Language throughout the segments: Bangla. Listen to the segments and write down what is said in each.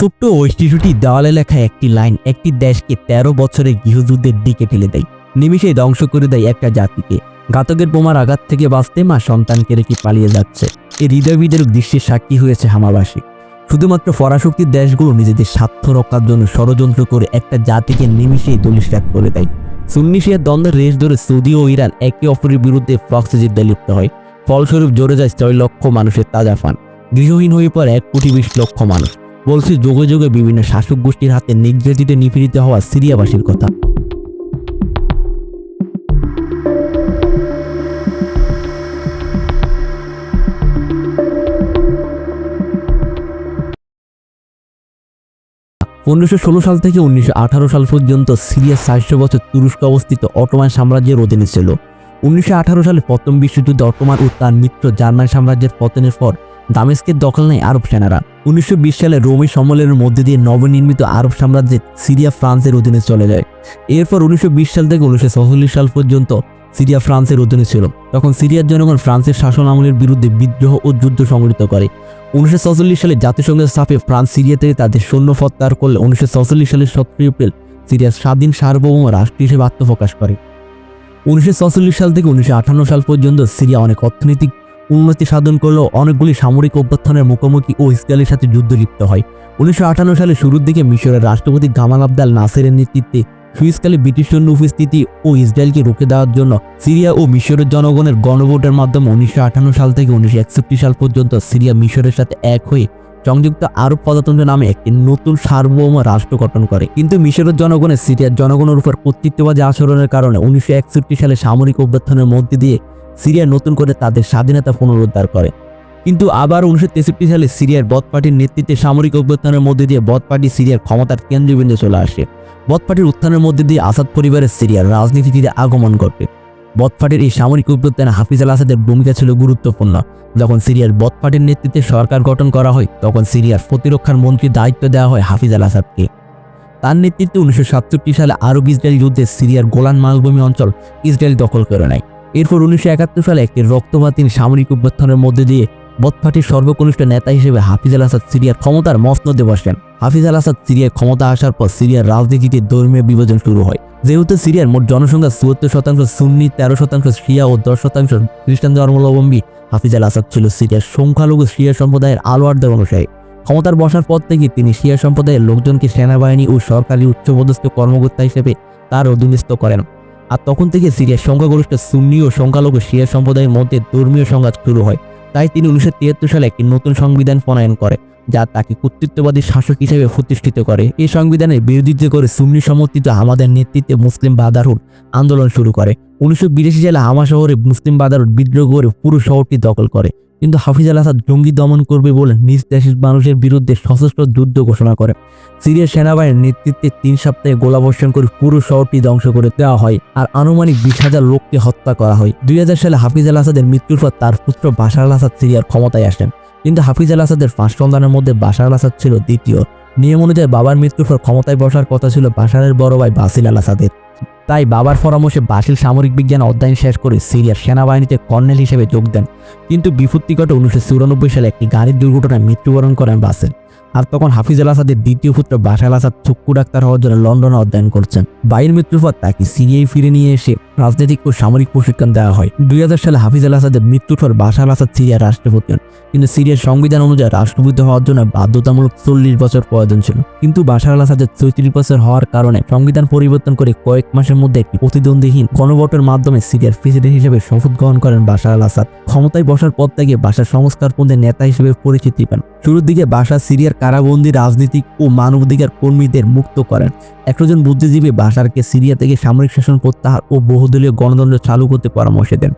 ছোট্ট ওই শিশুটি দেওয়ালে লেখা একটি লাইন, একটি দেশকে তেরো বছরের গৃহযুদ্ধের দিকে ঠেলে দেয়। নিমিষেই ধ্বংস করে দেয় একটা জাতিকে। ঘাতকের বোমার আঘাত থেকে বাঁচতে মা সন্তানকে রেখে পালিয়ে যাচ্ছে। এই হৃদয় বিদারক দৃশ্যের সাক্ষী হয়েছে হামাবাসী। শুধুমাত্র পরাশক্তির দেশগুলো নিজেদের স্বার্থ রক্ষার জন্য ষড়যন্ত্র করে একটা জাতিকে নিমিষেই দলিশাত করে দেয়। সুন্নিশিয়ার দ্বন্দ্বের রেশ ধরে সৌদি ও ইরান একে অপরের বিরুদ্ধে ফক্সে যুদ্ধে লিপ্ত হয়। ফলস্বরূপ জোরে যায় ছয় লক্ষ মানুষের তাজা ফান। গৃহহীন হয়ে পড়ে এক কোটি বিশ লক্ষ মানুষ। বলছি, যোগে যোগে বিভিন্ন শাসক গোষ্ঠীর হাতে নির্যাতিত, নিপীড়িত হওয়া সিরিয়াবাসীর কথা। উনিশশো ষোলো সাল থেকে উনিশশো আঠারো সাল পর্যন্ত সিরিয়ার চারশো বছর তুরস্ক অবস্থিত অটোমান সাম্রাজ্যের অধীনে ছিল। উনিশশো আঠারো সালে প্রথম বিশ্বযুদ্ধে অটোমান ও তার মিত্র জার্মান সাম্রাজ্যের পতনের পর দামেস্কের দখল নেয় আরব সেনারা। উনিশশো বিশ সালে রোমি সম্মেলনের মধ্যে দিয়ে নবনির্মিত আরব সাম্রাজ্যে সিরিয়া, ফ্রান্সের অধীনে চলে যায়। এরপর উনিশশো বিশ সাল থেকে উনিশশো সাল পর্যন্ত সিরিয়া, ফ্রান্সের অধীনে ছিল। তখন সিরিয়ার জনগণ ফ্রান্সের শাসন আমলের বিরুদ্ধে বিদ্রোহ ও যুদ্ধ সংগঠিত করে। উনিশশো সালে জাতিসংঘের সাফে ফ্রান্স সিরিয়া থেকে তাদের সৈন্য প্রত্যাহার করলে উনিশশো সালের সতেরো এপ্রিল সিরিয়ার স্বাধীন সার্বভৌম রাষ্ট্র হিসেবে আত্মপ্রকাশ করে। উনিশশো সাল থেকে উনিশশো সাল পর্যন্ত সিরিয়া অনেক অর্থনৈতিক উন্নতি সাধন করলেও অনেকগুলি সামরিক অভ্যর্থনের মুখোমুখি ও ইসরায়েলের সাথে যুদ্ধ লিপ্ত হয়। উনিশশো সালে শুরুর দিকে মিশরের রাষ্ট্রপতি গামাল আবদাল নাসেরের নেতৃত্বে সুইসকালে ব্রিটিশ সৈন্য উপস্থিতি ও ইসরায়েলকে রুখে দেওয়ার জন্য সিরিয়া ও মিশরের জনগণের গণভোটের মাধ্যমে উনিশশো সাল থেকে উনিশশো একষট্টি সাল পর্যন্ত সিরিয়া মিশরের সাথে এক হয়ে সংযুক্ত আরব প্রজাতন্ত্র নামে একটি নতুন সার্বভৌম রাষ্ট্র গঠন করে। কিন্তু মিশরের জনগণের সিরিয়ার জনগণের উপর কর্তৃত্ববাদী আচরণের কারণে উনিশশো একষট্টি সালে সামরিক অভ্যর্থনের মধ্যে দিয়ে সিরিয়া নতুন করে তাদের স্বাধীনতা পুনরুদ্ধার করে। কিন্তু আবার উনিশশো তেষট্টি সালে সিরিয়ার বদ পার্টির নেতৃত্বে সামরিক অভ্যর্থনের মধ্যে দিয়ে বদ পার্টি সিরিয়ার ক্ষমতার কেন্দ্রবিন্দু চলে আসে। বদ পার্টির উত্থানের মধ্যে দিয়ে আসাদ পরিবারের সিরিয়ার রাজনীতিতে আগমন ঘটে। বদ পার্টির এই সামরিক অভ্যুত্থানে হাফিজ আল আসাদের ভূমিকা ছিল গুরুত্বপূর্ণ। যখন সিরিয়ার বদ পার্টির নেতৃত্বে সরকার গঠন করা হয়, তখন সিরিয়ার প্রতিরক্ষার মন্ত্রীর দায়িত্ব দেওয়া হয় হাফিজ আল আসাদকে। তার নেতৃত্বে উনিশশো সাতষট্টি সালে আরব ইসরায়েল যুদ্ধে সিরিয়ার গোলান মালভূমি অঞ্চল ইসরায়েল দখল করে নেয়। এরপর উনিশশো একাত্তর সালে একটি রক্তপাতীন সামরিক অভ্যর্থনের মধ্যে দিয়ে বদপাটির সর্বকনিষ্ঠ নেতা হিসেবে হাফিজ আল আসাদ সিরিয়ার ক্ষমতার মসনদে বসেন। হাফিজ আল আসাদ সিরিয়ার ক্ষমতা আসার পর সিরিয়ার রাজনীতিতে ধর্মীয় বিভাজন শুরু হয়। যেহেতু সিরিয়ার মোট জনসংখ্যা চুয়াত্তর শতাংশ সুন্নি, তেরো শতাংশ শিয়া ও দশ শতাংশ খ্রিস্টান ধর্মাবলম্বী হাফিজ আল আসাদ ছিল সিরিয়ার সংখ্যালঘু শিয়া সম্প্রদায়ের আলোয়ারদের অনুসারী। ক্ষমতার বসার পর থেকে তিনি শিয়া সম্প্রদায়ের লোকজনকে সেনাবাহিনী ও সরকারি উচ্চপদস্থ কর্মকর্তা হিসেবে তার অধীনস্থ করেন। আর তখন থেকে সিরিয়ার সংখ্যাগরিষ্ঠ সুন্নি ও সংখ্যালঘু শিয়া সম্প্রদায়ের মধ্যে ধর্মীয় সংঘাত শুরু হয়। তাই তিনি উনিশশো তিয়াত্তর সালে একটি নতুন সংবিধান প্রণয়ন করে, যা তাকে কর্তৃত্ববাদী শাসক হিসেবে প্রতিষ্ঠিত করে। এই সংবিধানের বিরোধিতা করে সুন্নি সমর্থিত আমাদের নেতৃত্বে মুসলিম বাদারুট আন্দোলন শুরু করে। উনিশশো বিরাশি সালে হামা শহরে মুসলিম বাদারুট বিদ্রোহ করে পুরো শহরটি দখল করে। কিন্তু হাফিজ আল আসাদ জঙ্গি দমন করবে বলে নিজ দেশের মানুষের বিরুদ্ধে সশস্ত্র যুদ্ধ ঘোষণা করে। সিরিয়ার সেনাবাহিনীর নেতৃত্বে তিন সপ্তাহে গোলাবর্ষণ করে পুরো শহরটি ধ্বংস করে দেওয়া হয় আর আনুমানিক বিশ হাজার লোককে হত্যা করা হয়। দুই হাজার সালে হাফিজ আল আসাদের মৃত্যুর পর তার পুত্র বাশার আল আসাদ সিরিয়ার ক্ষমতায় আসেন। কিন্তু হাফিজ আল আসাদের পাঁচ সন্তানের মধ্যে বাশার আল আসাদ ছিল দ্বিতীয়। নিয়ম অনুযায়ী বাবার মৃত্যুর পর ক্ষমতায় বসার কথা ছিল বাশারের বড় ভাই বাসিল আল আসাদের তাই বাবার পরামর্শে বাসিল সামরিক বিজ্ঞান অধ্যয়ন শেষ করে সিরিয়ার সেনাবাহিনীতে কর্নেল হিসেবে যোগ দেন। কিন্তু বিপত্তি ঘটে উনিশশো চুরানব্বই সালে একটি গাড়ির দুর্ঘটনায় মৃত্যুবরণ করেন বাসেল আর তখন হাফিজ আল আসাদের দ্বিতীয় পুত্র আল আসাদ চক্ষু ডাক্তার হওয়ার জন্য লন্ডনে অধ্যয়ন করছেন। বাইয়ের মৃত্যুর পর তাকে সিরিয়ায় ফিরে নিয়ে এসে রাজনৈতিক ও সামরিক প্রশিক্ষণ দেওয়া হয়। দুই হাজার সালে হাফিজ আল আসাদের মৃত্যুর পর আল আসাদ সিরিয়ার রাষ্ট্রপতি হন। কিন্তু সিরিয়ার সংবিধান অনুযায়ী রাষ্ট্রপতি হওয়ার জন্য বাধ্যতামূলক চল্লিশ বছর প্রয়োজন ছিল। কিন্তু বাশার আল আসাদের চৌত্রিশ বছর হওয়ার কারণে সংবিধান পরিবর্তন করে কয়েক মাসের মধ্যে একটি প্রতিদ্বন্দ্বীহীন গণভোটের মাধ্যমে সিরিয়ার প্রেসিডেন্ট হিসেবে শপথ গ্রহণ করেন বাশার আল আসাদ। ক্ষমতায় বসার পর থেকে বাসার সংস্কারপন্থী নেতা হিসেবে পরিচিতি পান। শুরুর দিকে বাসা সিরিয়ার কারাবন্দী রাজনীতিক ও মানবাধিকার কর্মীদের মুক্ত করেন। একজন বুদ্ধিজীবী বাসারকে সিরিয়া থেকে সামরিক শাসন প্রত্যাহার ও বহুদলীয় গণতন্ত্র চালু করতে পরামর্শ দেন।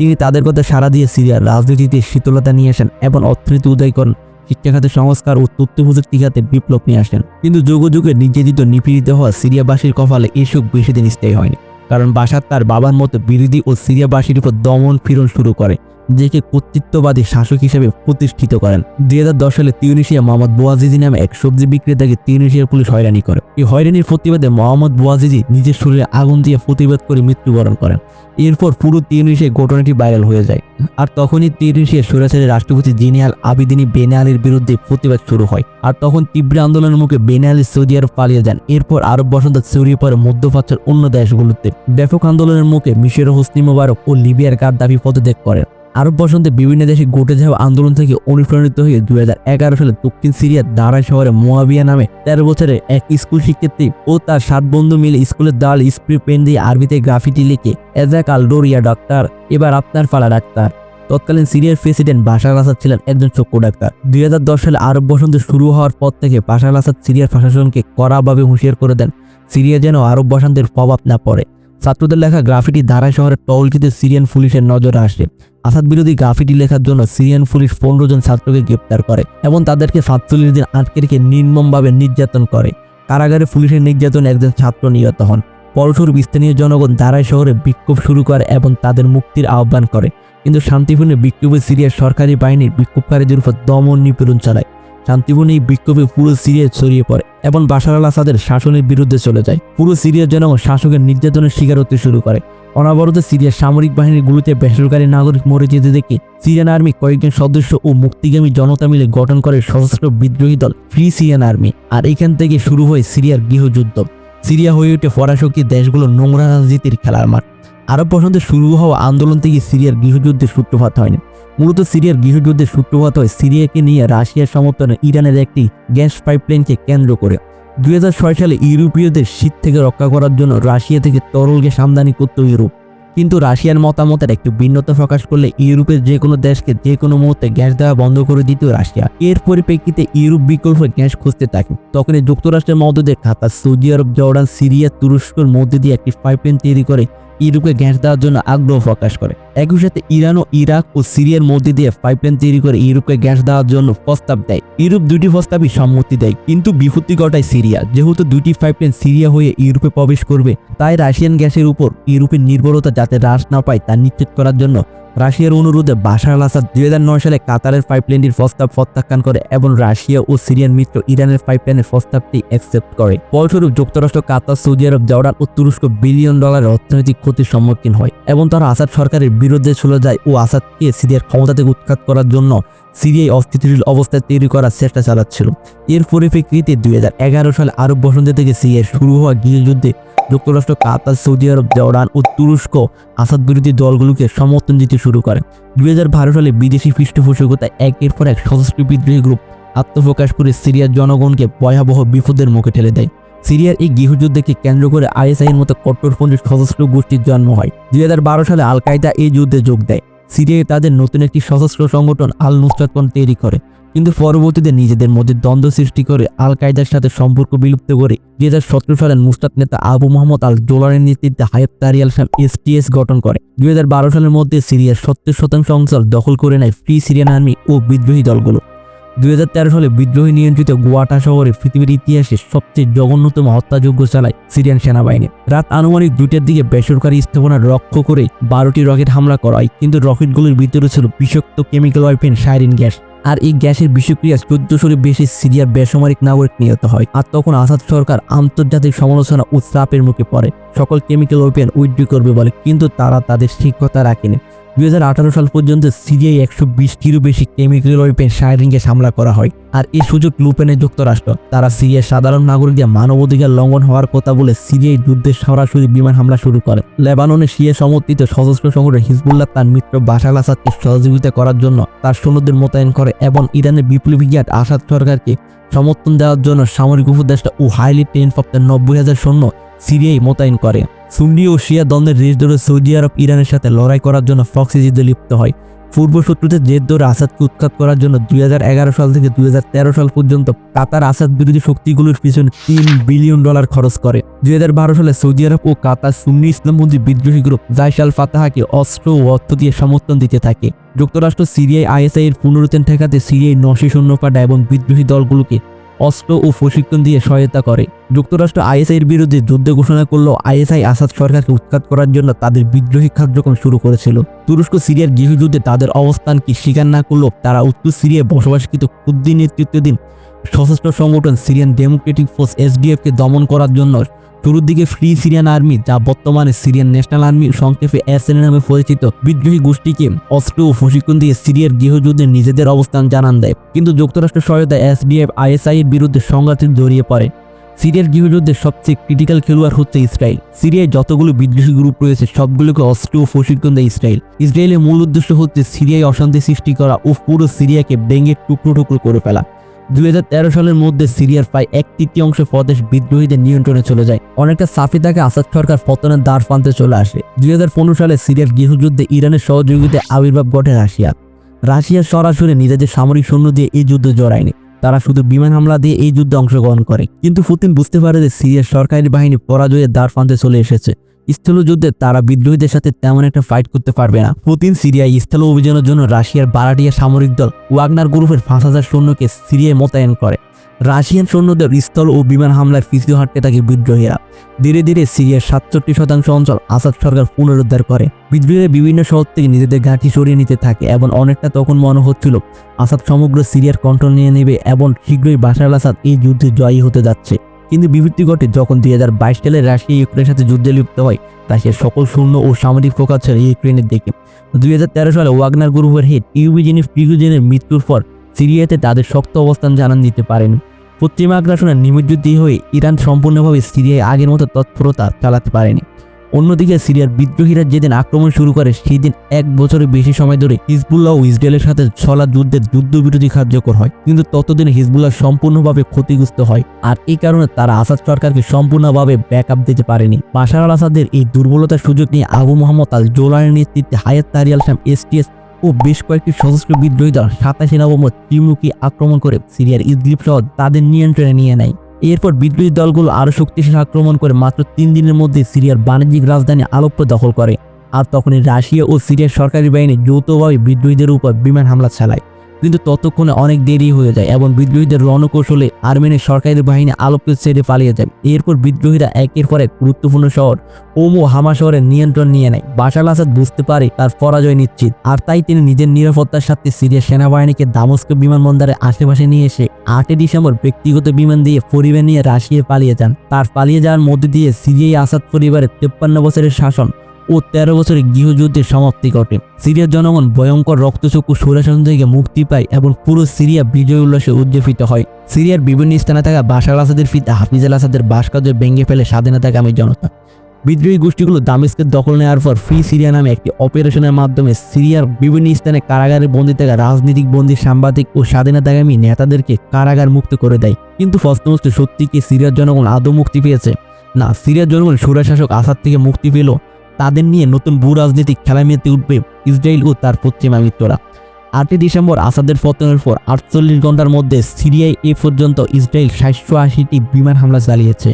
তিনি তাদের কথা সাড়া দিয়ে সিরিয়ার রাজনীতিতে শীতলতা নিয়ে আসেন এবং অর্থনীতি উদয় করেন শিক্ষা খাতে সংস্কার ও তথ্য প্রযুক্তি খাতে বিপ্লব নিয়ে আসেন। কিন্তু যুগ যুগে নির্যাতিত, নিপীড়িত হওয়া সিরিয়াবাসীর কপালে এসব বেশি দিন স্থায়ী হয়নি, কারণ বাসার তার বাবার মতো বিরোধী ও সিরিয়াবাসীর উপর দমন ফিরন শুরু করে। নিজেকে কর্তৃত্ববাদী শাসক হিসেবে প্রতিষ্ঠিত করেন। দুই হাজার দশ সালে তিউনিশিয়া মোহাম্মদ বোয়াজিজি নামে এক সবজি বিক্রেতাকে তিউনিশিয়ার পুলিশ হয়রানি করে। এই হয়রানির প্রতিবাদে মোহাম্মদ বোয়াজিজি নিজের শরীরে আগুন দিয়ে প্রতিবাদ করে মৃত্যুবরণ করেন। এরপর পুরো তিউনিশিয়া ঘটনাটি ভাইরাল হয়ে যায়। আর তখনই তিউনিশিয়ার সরাসরি রাষ্ট্রপতি জিনিয়াল আবিদিনী বেনে আলীর বিরুদ্ধে প্রতিবাদ শুরু হয়। আর তখন তীব্র আন্দোলনের মুখে বেনে আলী সৌদি আরব পালিয়ে যান। এরপর আরব বসন্ত ছড়িয়ে পড়ে মধ্যপ্রাচ্যের অন্য দেশগুলোতে ব্যাপক আন্দোলনের মুখে মিশর হোসনি মোবারক ও লিবিয়ার গাদ্দাফি পদত্যাগ করেন। আরব বসন্তে বিভিন্ন দেশে ঘটে যাওয়া আন্দোলন থেকে অনুপ্রাণিত হয়ে দুই হাজার এগারো সালে দক্ষিণ সিরিয়ার দারাই শহরে মোয়াবিয়া নামে তেরো বছরের এক স্কুল শিক্ষার্থী ও তার সাত বন্ধু মিলে স্কুলের দাল, স্প্রে পেন দিয়ে আরবিতে গ্রাফিটি লিখে এজাক আল ডোরিয়া ডাক্তার, এবার আপনার ফালা ডাক্তার। তৎকালীন সিরিয়ার প্রেসিডেন্ট বাশার আসাদ ছিলেন একজন চক্ষু ডাক্তার। দুই হাজার দশ সালে আরব বসন্ত শুরু হওয়ার পর থেকে বাশার আসাদ সিরিয়ার প্রশাসনকে কড়াভাবে হুঁশিয়ার করে দেন। সিরিয়া যেন আরব বসন্তের প্রভাব না পড়ে। ছাত্রদের লেখা গ্রাফিটি দারাই শহরের টলকিতে সিরিয়ান পুলিশের নজরে আসে। আসাদ বিরোধী গ্রাফিটি লেখার জন্য সিরিয়ান পুলিশ পনেরো জন ছাত্রকে গ্রেপ্তার করে এবং তাদেরকে সাতচল্লিশ দিন আটকে রেখে নির্মমভাবে নির্যাতন করে। কারাগারে পুলিশের নির্যাতন একজন ছাত্র নিহত হন। পরশুর স্থানীয় জনগণ দারাই শহরে বিক্ষোভ শুরু করে এবং তাদের মুক্তির আহ্বান করে। কিন্তু শান্তিপূর্ণ বিক্ষোভে সিরিয়ার সরকারি বাহিনীর বিক্ষোভকারীদের উপর দমন নিপীড়ন চালায়। শান্তিপূর্ণ এই বিক্ষোভে পুরো সিরিয়ায় ছড়িয়ে পড়ে এবং বাশার আল আসাদের শাসনের বিরুদ্ধে চলে যায়। পুরো সিরিয়ার জনগণ শাসকের নির্যাতনের শিকার হতে শুরু করে। অনাবরত সিরিয়ার সামরিক বাহিনীর গুলিতে বেসরকারি নাগরিক মরে যেতে দেখে সিরিয়ান আর্মি কয়েকজন সদস্য ও মুক্তিগামী জনতা মিলে গঠন করে সশস্ত্র বিদ্রোহী দল ফ্রি সিরিয়ান আর্মি। আর এখান থেকে শুরু হয় সিরিয়ার গৃহযুদ্ধ। সিরিয়া হয়ে ওঠে ফরাসকি দেশগুলোর নোংরা রাজনীতির খেলার মাঠ। আরব বসন্তে শুরু হওয়া আন্দোলন থেকে সিরিয়ার গৃহযুদ্ধের সূত্রপাত হয়নি। মূলত সিরিয়ার গৃহযুদ্ধের সূত্রপাত হয় সিরিয়াকে নিয়ে রাশিয়ার সমর্থনে ইরানের একটি গ্যাস পাইপলাইনকে কেন্দ্র করে। দুই হাজার ছয় সালে ইউরোপীয়দের শীত থেকে রক্ষা করার জন্য রাশিয়া থেকে তরল গ্যাস আমদানি করত ইউরোপ। কিন্তু রাশিয়ার মতামতের একটু ভিন্নতা প্রকাশ করলে ইউরোপের যে কোনো দেশকে যে কোনো মুহূর্তে গ্যাস দেওয়া বন্ধ করে দিত রাশিয়া। এর পরিপ্রেক্ষিতে ইউরোপ বিকল্প গ্যাস খুঁজতে থাকে। তখনই যুক্তরাষ্ট্রের মদদে খাতা সৌদি আরব, জর্ডান, সিরিয়া, তুরস্কর মধ্যে দিয়ে একটি পাইপলাইন তৈরি করে ইউরোপে গ্যাস দেওয়ার জন্য আগ্রহ প্রকাশ করে। একই সাথে ইরান ও ইরাক ও সিরিয়ার মধ্যে দিয়ে পাইপলাইন তৈরি করে ইউরোপকে গ্যাস দেওয়ার জন্য প্রস্তাব দেয়। ইউরোপ দুটি প্রস্তাবই সম্মতি দেয়, কিন্তু বিপত্তি ঘটায় সিরিয়া। যেহেতু দুটি পাইপলাইন সিরিয়া হয়ে ইউরোপে প্রবেশ করবে, তাই রাশিয়ান গ্যাসের উপর ইউরোপের নির্ভরতা যাতে হ্রাস না পায় তা নিশ্চিত করার জন্য রাশিয়ার অনুরোধে বাশার আল আসাদ দুই সালে কাতারের পাইপলাইনটির প্রস্তাব প্রত্যাখ্যান করে এবং রাশিয়া ও সিরিয়ান মিত্র ইরানের পাইপলাইনের প্রস্তাবটি অ্যাকসেপ্ট করে। ফলস্বরূপ, যুক্তরাষ্ট্র, কাতার, সৌদি আরব, জর্ডান ও তুরস্ক বিলিয়ন ডলারের অর্থনৈতিক ক্ষতির সম্মুখীন হয় এবং তারা আসাদ সরকারের বিরুদ্ধে চলে যায় ও আসাদকে সিরিয়ার ক্ষমতা থেকে উৎখাত করার জন্য সিরিয়ায় অস্থিতিশীল অবস্থায় তৈরি করার চেষ্টা চালাচ্ছিল। এর পরিপ্রেক্ষিতে দুই হাজার এগারো সালে আরব বসন্ত থেকে সিরিয়ায় শুরু হওয়া গৃহযুদ্ধে যুক্তরাষ্ট্র, কাতার, সৌদি আরব, জর্ডান ও তুরস্ক আসাদ বিরোধী দলগুলোকে সমর্থন দিতে শুরু করে। দুই হাজার বারো সালে বিদেশি পৃষ্ঠপোষকতায় একের পর এক সশস্ত্র বিদ্রোহী গ্রুপ আত্মপ্রকাশ করে সিরিয়ার জনগণকে ভয়াবহ বিপদের মুখে ঠেলে দেয়। সিরিয়ার এই গৃহযুদ্ধকে কেন্দ্র করে আইএসআইয়ের মতো কট্টরপন্থী সশস্ত্র গোষ্ঠীর জন্ম হয়। দুই হাজার বারো সালে আল কায়দা এই যুদ্ধে যোগ দেয়। সিরিয়ায় তাদের নতুন একটি সশস্ত্র সংগঠন আল নুসরাতপন তৈরি করে। কিন্তু পরবর্তীতে নিজেদের মধ্যে দ্বন্দ্ব সৃষ্টি করে আল কায়দার সাথে সম্পর্ক বিলুপ্ত করে দুই হাজার সতেরো সালে মুস্তাদ নেতা আবু মোহাম্মদ আল ডোলারের নেতৃত্বে হায়াত তারিয়াল শাম এসটিএস গঠন করে। দুই হাজার বারো সালের মধ্যে সিরিয়ার সত্তর শতাংশ অঞ্চল দখল করে নেয় ফ্রি সিরিয়ান আর্মি ও বিদ্রোহী দলগুলো। দুই হাজার তেরো সালে বিদ্রোহী নিয়ন্ত্রিত গোয়াটা শহরে পৃথিবীর ইতিহাসে সবচেয়ে জঘন্যতম হত্যাযোগ্য চালায় সিরিয়ান সেনাবাহিনী। রাত আনুমানিক দুইটার দিকে বেসরকারি স্থাপনা লক্ষ্য করে বারোটি রকেট হামলা করা হয়, কিন্তু রকেটগুলির ভিতরে ছিল বিষাক্ত কেমিক্যাল ওয়াইপেন সাইরিন গ্যাস। আর এই গ্যাসের বিষক্রিয়া চোদ্দশোর বেশি সিরিয়ার বেসামরিক নাগরিক নিহত হয়। আর তখন আসাদ সরকার আন্তর্জাতিক সমালোচনা ও চাপের মুখে পড়ে। সকল কেমিক্যাল ওপেন উইড্রি করবে বলে, কিন্তু তারা তাদের শিক্ষতা রাখেনি। দুই হাজার আঠারো সাল পর্যন্ত সিরিয়ায় একশো বিশটিরও বেশি কেমিক্যাল ওয়েপেন সাইরিংকে হামলা করা হয়। আর এই সুযোগ লুপেনে যুক্তরাষ্ট্র। তারা সিরিয়ার সাধারণ নাগরিকদের মানবাধিকার লঙ্ঘন হওয়ার কথা বলে সিরিয়ায় যুদ্ধের সরাসরি বিমান হামলা শুরু করে। লেবাননে সিরিয়া সমর্থিত সশস্ত্র সংগঠন হিজবুল্লাহ তার মিত্র বাশার আসাদকে সহযোগিতা করার জন্য তার সৈন্যদের মোতায়েন করে এবং ইরানের বিপ্লবী গিয়াট আসাদ সরকারকে সমর্থন দেওয়ার জন্য সামরিক উপদেষ্টা ও হাইলি ট্রেন প্রাপ্ত নব্বই হাজার সৈন্য সিরিয়ায় মোতায়েন করে। সুন্নি ও শিয়া দ্বন্দ্বের রেস ধরে সৌদি আরব, ইরানের সাথে লড়াই করার জন্য ফক্সি যুদ্ধে লিপ্ত হয়। পূর্ব শত্রুদের জেদ ধরে আসাদকে উৎখাত করার জন্য দুই হাজার এগারো সাল থেকে দুই হাজার তেরো সাল পর্যন্ত কাতার আসাদ বিরোধী শক্তিগুলোর পিছনে তিন বিলিয়ন ডলার খরচ করে। দুই হাজার বারো সালে সৌদি আরব ও কাতার সুন্নি ইসলামপন্থী বিদ্রোহী গ্রুপ জাইশাল ফাতাহাকে অস্ত্র ও অর্থ দিয়ে সমর্থন দিতে থাকে। যুক্তরাষ্ট্র, সিরিয়ায় আইএসআই এর পুনরুত্থান ঠেকাতে সিরিয়ায় নশি সৈন্য পাঠায় এবং বিদ্রোহী দলগুলোকে অস্ত্র ও প্রশিক্ষণ দিয়ে সহায়তা করে। যুক্তরাষ্ট্র আইএসআই এর বিরুদ্ধে যুদ্ধ ঘোষণা করলেও আইএসআই আসাদ সরকারকে উৎখাত করার জন্য তাদের বিদ্রোহী কার্যক্রম শুরু করেছিল। তুরস্ক, সিরিয়ার গৃহযুদ্ধে তাদের অবস্থানকে স্বীকার না করলেও তারা উত্তর সিরিয়ায় বসবাসকৃত কুদ্দি নেতৃত্বাধীন সশস্ত্র সংগঠন সিরিয়ান ডেমোক্রেটিক ফোর্স এসডিএফকে দমন করার জন্য শুরুর দিকে ফ্রি সিরিয়ান আর্মি যা বর্তমানে সিরিয়ান ন্যাশনাল আর্মি সংক্ষেপে এসএন নামে পরিচিত বিদ্রোহী গোষ্ঠীকে অস্ত্র ও প্রশিক্ষণ দিয়ে সিরিয়ার গৃহযুদ্ধে নিজেদের অবস্থান জানান দেয়। কিন্তু যুক্তরাষ্ট্র সহায়তা এসডিএফ আইএসআই এর বিরুদ্ধে সংঘাতে জড়িয়ে পড়ে। সিরিয়ার গৃহযুদ্ধের সবচেয়ে ক্রিটিক্যাল খেলোয়াড় হচ্ছে ইসরায়েল। সিরিয়ায় যতগুলো বিদ্রোহী গ্রুপ রয়েছে, সবগুলোকে অস্ত্র ও প্রশিক্ষণ দেয় ইসরায়েল। ইসরায়েলের মূল উদ্দেশ্য হচ্ছে সিরিয়ায় অশান্তি সৃষ্টি করা ও পুরো সিরিয়াকে ভেঙে টুকরো টুকরো করে ফেলা। দুই হাজার তেরো সালের মধ্যে সিরিয়ার প্রায় এক তৃতীয়াংশ প্রদেশ বিদ্রোহীদের নিয়ন্ত্রণে চলে যায়। অনেকটা সাফি তাকে আসাদ সরকার পতনের দ্বার প্রান্তে চলে আসে। দুই হাজার পনেরো সালে সিরিয়ার গৃহযুদ্ধে ইরানের সহযোগিতায় আবির্ভাব ঘটে রাশিয়ার। রাশিয়া সরাসরি নিজেদের সামরিক সৈন্য দিয়ে এই যুদ্ধ জড়ায়নি। তারা শুধু বিমান হামলা দিয়ে এই যুদ্ধে অংশগ্রহণ করে। কিন্তু পুতিন বুঝতে পারে যে সিরিয়ার সরকারি বাহিনী পরাজয়ের দ্বার প্রান্তে চলে এসেছে। স্থল যুদ্ধে তারা বিদ্রোহীদের সাথে তেমন একটা ফাইট করতে পারবে না। পুতিন সিরিয়ায় স্থল অভিযানের জন্য রাশিয়ার বারাটিয়া সামরিক দল ওয়াগনার গ্রুপের পাঁচ হাজার সৈন্যকে সিরিয়ায় মোতায়েন করে। রাশিয়ান সৈন্যদের স্থল ও বিমান হামলায় পিছু হাঁটতে থাকে বিদ্রোহীরা। ধীরে ধীরে সিরিয়ার সাতষট্টি শতাংশ অঞ্চল আসাদ সরকার পুনরুদ্ধার করে। বিদ্রোহীরা বিভিন্ন শহর থেকে নিজেদের ঘাঁটি সরিয়ে নিতে থাকে এবং অনেকটা তখন মনে হচ্ছিল আসাদ সমগ্র সিরিয়ার কন্ট্রোল নিয়ে নেবে এবং শীঘ্রই বাশার আসাদ এই যুদ্ধে জয়ী হতে যাচ্ছে। কিন্তু বিবৃতি ঘটে যখন দুই হাজার বাইশ সালে রাশিয়া ইউক্রেনের সাথে যুদ্ধে লিপ্ত হয়, রাশিয়ার সকল শূন্য ও সামরিক ফোকাস ছিল ইউক্রেনের দিকে। দুই হাজার তেরো সালে ওয়াগনার গ্রুপের হেড ইউবিজেনি প্রিগুজেনের মৃত্যুর পর সিরিয়াতে তাদের শক্ত অবস্থান জানান দিতে পারেন। পশ্চিমা আগ্রাসনের নিমজ্জিত হয়ে ইরান সম্পূর্ণভাবে সিরিয়ায় আগের মতো তৎপরতা চালাতে পারেনি। অন্যদিকে সিরিয়ার বিদ্রোহীরা যেদিন আক্রমণ শুরু করে সেই দিন এক বছরের বেশি সময় ধরে হিজবুল্লাহ ও ইসরায়েলের সাথে চলা যুদ্ধের যুদ্ধবিরোধী কার্যকর হয়। কিন্তু ততদিনে হিজবুল্লাহ সম্পূর্ণভাবে ক্ষতিগ্রস্ত হয় আর এই কারণে তারা আসাদ সরকারকে সম্পূর্ণভাবে ব্যাক আপ দিতে পারেনি। বাশার আল আসাদের এই দুর্বলতার সুযোগ নিয়ে আবু মোহাম্মদ আল জোলানের নেতৃত্বে হায়াত তারি আল শাম এসটিএস ও বেশ কয়েকটি সশস্ত্র বিদ্রোহী দল সাতাশে নভেম্বর ত্রিমুখী আক্রমণ করে সিরিয়ার ইদলিপ শহর তাদের নিয়ন্ত্রণে নিয়ে নেয়। এরপর বিদ্রোহী দলগুলো আরও শক্তিশালী আক্রমণ করে মাত্র তিন দিনের মধ্যে সিরিয়ার বাণিজ্যিক রাজধানী আলোপ্য দখল করে। আর তখনই রাশিয়া ও সিরিয়ার সরকারি বাহিনী যৌথভাবে বিদ্রোহীদের উপর বিমান হামলা চালায়। কিন্তু ততক্ষণে অনেক দেরি হয়ে যায় এবং বিদ্রোহীদের রণকৌশলে আর্মেনের সরকারি বাহিনী আলোপ্য ছেড়ে পালিয়ে যায়। এরপর বিদ্রোহীরা একের পর এক গুরুত্বপূর্ণ শহর ওম হামা শহরের নিয়ন্ত্রণ নিয়ে নেয়। বাশার আসাদ বুঝতে পারে তার পরাজয় নিশ্চিত, আর তাই তিনি নিজের নিরাপত্তার সাথে সিরিয়ার সেনাবাহিনীকে দামস্ক বিমানবন্দরের আশেপাশে নিয়ে এসে আটই ডিসেম্বর ব্যক্তিগত বিমান দিয়ে পরিবার নিয়ে রাশিয়ায় পালিয়ে যান। তার পালিয়ে যাওয়ার মধ্যে দিয়ে সিরিয়ায় আসাদ পরিবারের তেপ্পান্ন বছরের শাসন ও তেরো বছরের গৃহযুদ্ধের সমাপ্তি ঘটে। সিরিয়ার জনগণ ভয়ঙ্কর রক্তচক্ষু স্বৈরাশাসন থেকে মুক্তি পায় এবং পুরো সিরিয়া বিজয় উল্লাসে উজ্জীবিত হয়। সিরিয়ার বিভিন্ন স্থানে থাকা বাশার আসাদের ফিতা হাফিজ আল আসাদের বাসকাজ ভেঙে ফেলে স্বাধীনতাকামী জনতা। বিদ্রোহী গোষ্ঠীগুলো দামেস্কের দখল নেওয়ার পর ফ্রি সিরিয়া নামে একটি অপারেশনের মাধ্যমে সিরিয়ার বিভিন্ন স্থানে কারাগারে বন্দী থাকা রাজনৈতিক বন্দী, সাংবাদিক ও স্বাধীনতাগামী নেতাদেরকে কারাগার মুক্ত করে দেয়। কিন্তু ফস্তমস্ত সত্যি কি সিরিয়ার জনগণ আদৌ মুক্তি পেয়েছে? না, সিরিয়ার জনগণ সুরাশাসক আসাদ থেকে মুক্তি পেল তাদের নিয়ে নতুন ভূ রাজনৈতিক খেলা মেতে উঠবে ইসরায়েল ও তার পশ্চিমা মিত্ররা। আটই ডিসেম্বর আসাদের পতনের পর আটচল্লিশ ঘণ্টার মধ্যে সিরিয়ায় এ পর্যন্ত ইসরায়েল সাতশো আশিটি বিমান হামলা চালিয়েছে।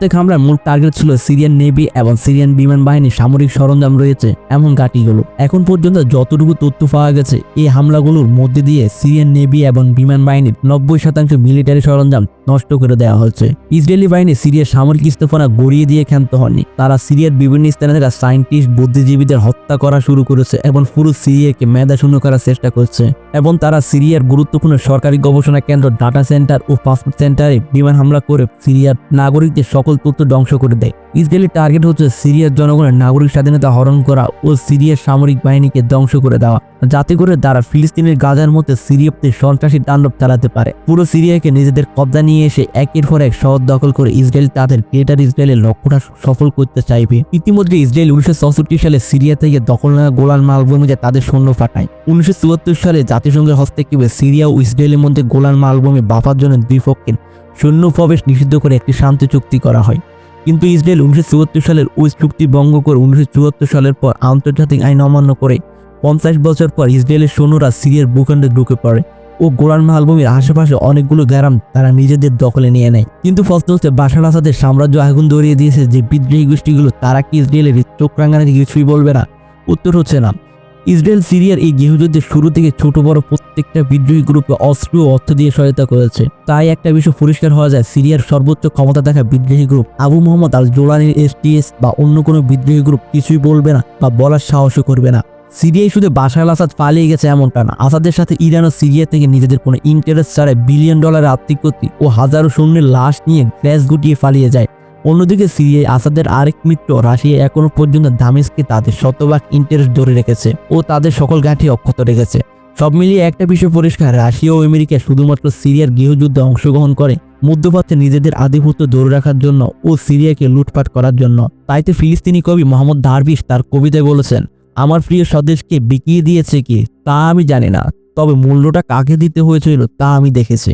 প্রত্যেক হামলার মূল টার্গেট ছিল সিরিয়ান নেভি এবং সিরিয়ান বিমান বাহিনীর সামরিক সরঞ্জাম রয়েছে এমন ঘাঁটিগুলো। এখন পর্যন্ত যতটুকু তথ্য পাওয়া গেছে, এই হামলাগুলোর মধ্যে দিয়ে সিরিয়ান নেভি এবং বিমান বাহিনীর নব্বই শতাংশ মিলিটারি সরঞ্জাম নষ্ট করে দেওয়া হয়েছে। ইসরায়েলি বাহিনী সিরিয়ার সামরিক স্থাপনা গড়িয়ে দিয়ে ক্ষান্ত হননি। তারা সিরিয়ার বিভিন্ন স্থানে থাকা সায়েন্টিস্ট বুদ্ধিজীবীদের হত্যা করা শুরু করেছে এবং পুরো সিরিয়াকে মেধাশূন্য করার চেষ্টা করছে। এবং তারা সিরিয়ার গুরুত্বপূর্ণ সরকারি গবেষণা কেন্দ্র ডাটা সেন্টার ও পাসপোর্ট সেন্টারে বিমান হামলা করে সিরিয়ার নাগরিকদের সকল তথ্য ধ্বংস করে দেয়। ইসরায়েলের টার্গেট হচ্ছে সিরিয়ার জনগণের নাগরিক স্বাধীনতা হরণ করা ও সিরিয়ার সামরিক বাহিনীকে ধ্বংস করে দেওয়া। যাতে করে তারা ফিলিস্তিনের গাজার মধ্যে সিরিয়াতে সন্ত্রাসী তাণ্ডব চালাতে পারে। পুরো সিরিয়াকে নিজেদের কবজা নিয়ে এসে একের পর এক শহর দখল করে ইসরায়েল তাদের গ্রেটার ইসরায়েলের লক্ষ্যটা সফল করতে চাইবে। ইতিমধ্যে ইসরায়েল উনিশশো চৌষট্টি সালে সিরিয়া থেকে দখল নেওয়া গোলান মালভূমিতে তাদের সৈন্য পাঠায়। উনিশশো চুয়াত্তর সালে জাতিসংঘের হস্তক্ষেপে সিরিয়া ও ইসরায়েলের মধ্যে গোলান মালভূমি বাফার জন্য দুই পক্ষের সৈন্য প্রবেশ নিষিদ্ধ করে একটি শান্তি চুক্তি করা হয়। কিন্তু ইসরায়েল উনিশশো চুয়াত্তর সালের ওই চুক্তি ভঙ্গ করে উনিশশো চুয়াত্তর সালের পর আন্তর্জাতিক আইন অমান্য করে পঞ্চাশ বছর পর ইসরায়েলের সৈন্যরা সিরিয়ার ভূখণ্ডে ঢুকে পড়ে ও গোলান মালভূমির আশেপাশে অনেকগুলো গ্রাম তারা নিজেদের দখলে নিয়ে নেয়। কিন্তু প্রশ্ন হচ্ছে আসাদের সাম্রাজ্য আগুন ধরিয়ে দিয়েছে যে বিদ্রোহী গোষ্ঠীগুলো, তারা কি ইসরায়েলের চোখ রাঙানির কিছুই বলবে না? উত্তর হচ্ছে না। ইসরায়েল, সিরিয়ার এই গৃহযুদ্ধের শুরু থেকে ছোট বড় প্রত্যেকটা বিদ্রোহী গ্রুপকে অস্ত্র অর্থ দিয়ে সহায়তা করেছে। তাই একটা বিষয় পরিষ্কার হওয়া যায়, সিরিয়ার সর্বোচ্চ ক্ষমতা দেখা বিদ্রোহী গ্রুপ। আবু মোহাম্মদ আল জোলানির এসটিএস বা অন্য কোনো বিদ্রোহী গ্রুপ কিছুই বলবে না বা বলার সাহসও করবে না। সিরিয়ায় শুধু বাশার আল আসাদ পালিয়ে গেছে এমনটা না। আসাদের সাথে ইরান ও সিরিয়া থেকে নিজেদের কোনো ইন্টারেস্ট ছাড়াই বিলিয়ন ডলারের আর্থিক ক্ষতি ও হাজারো সৈন্যের লাশ নিয়ে গ্যাস গুটিয়ে পালিয়ে যায়। অন্যদিকে সিরিয়ায় আসাদের আরেক মিত্র রাশিয়া এখনও পর্যন্ত দামেস্কে তাদের শতভাগ ইন্টারেস্ট ধরে রেখেছে ও তাদের সকল গাঁঠি অক্ষত রেখেছে। সব মিলিয়ে একটা বিষয় পরিষ্কার, রাশিয়া ও আমেরিকা শুধুমাত্র সিরিয়ার গৃহযুদ্ধে অংশগ্রহণ করে, মধ্যপ্রাচ্যে নিজেদের আধিপত্য ধরে রাখার জন্য ও সিরিয়াকে লুটপাট করার জন্য। তাইতে ফিলিস্তিনি কবি মোহাম্মদ দারবিশ তার কবিতায় বলেছেন, আমার প্রিয় স্বদেশকে বিকিয়ে দিয়েছে কি তা আমি জানি না, তবে মূল্যটা কাকে দিতে হয়েছিল তা আমি দেখেছি।